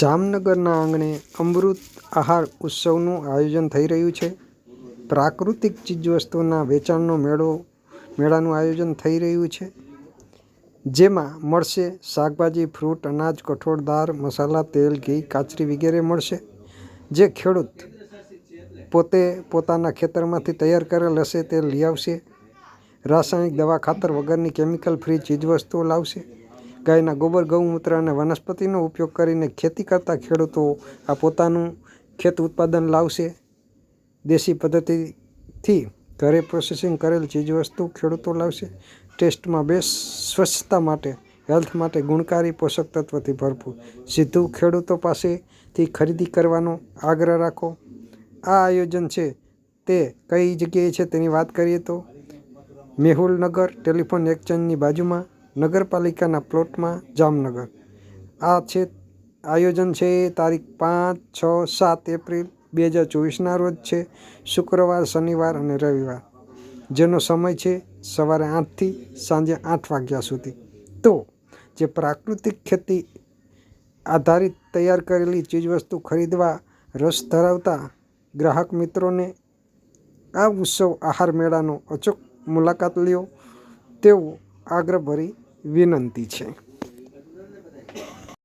જામનગરના આંગણે અમૃત આહાર ઉત્સવનું આયોજન થઈ રહ્યું છે. પ્રાકૃતિક ચીજવસ્તુઓના વેચાણનો મેળો, મેળાનું આયોજન થઈ રહ્યું છે. જેમાં મળશે શાકભાજી, ફ્રૂટ, અનાજ, કઠોળ, દાળ, મસાલા, તેલ, ઘી, કાચરી વગેરે મળશે. જે ખેડૂત પોતે પોતાના ખેતરમાંથી તૈયાર કરેલ હશે તે લઈ આવશે. રાસાયણિક દવા ખાતર વગરની કેમિકલ ફ્રી ચીજવસ્તુઓ લાવશે. ગાયના ગોબર, ગૌમૂત્ર અને વનસ્પતિનો ઉપયોગ કરીને ખેતી કરતા ખેડૂતો આ પોતાનું ખેત ઉત્પાદન લાવશે. દેશી પદ્ધતિથી ઘરે પ્રોસેસિંગ કરેલ ચીજવસ્તુ ખેડૂતો લાવશે. ટેસ્ટમાં બેસ્ટ સ્વચ્છતા માટે હેલ્થ માટે ગુણકારી પોષક તત્વથી ભરપૂર. સીધું ખેડૂતો પાસેથી ખરીદી કરવાનો આગ્રહ રાખો. આ આયોજન છે તે કઈ જગ્યાએ છે તેની વાત કરીએ તો મેહુલનગર ટેલિફોન એક્સચેન્જની બાજુમાં નગરપાલિકાના પ્લોટમાં જામનગર. આ છે આયોજન છે તારીખ પાંચ, છ, સાત એપ્રિલ બે હજાર ચોવીસના રોજ છે. શુક્રવાર, શનિવાર અને રવિવાર. જેનો સમય છે સવારે આઠથી સાંજે આઠ વાગ્યા સુધી. તો જે પ્રાકૃતિક ખેતી આધારિત તૈયાર કરેલી ચીજવસ્તુ ખરીદવા રસ ધરાવતા ગ્રાહક મિત્રોને આ ઉત્સવ આહાર મેળાનો અચૂક મુલાકાત લ્યો. તેવું આગ્રહભરી વિનંતી છે.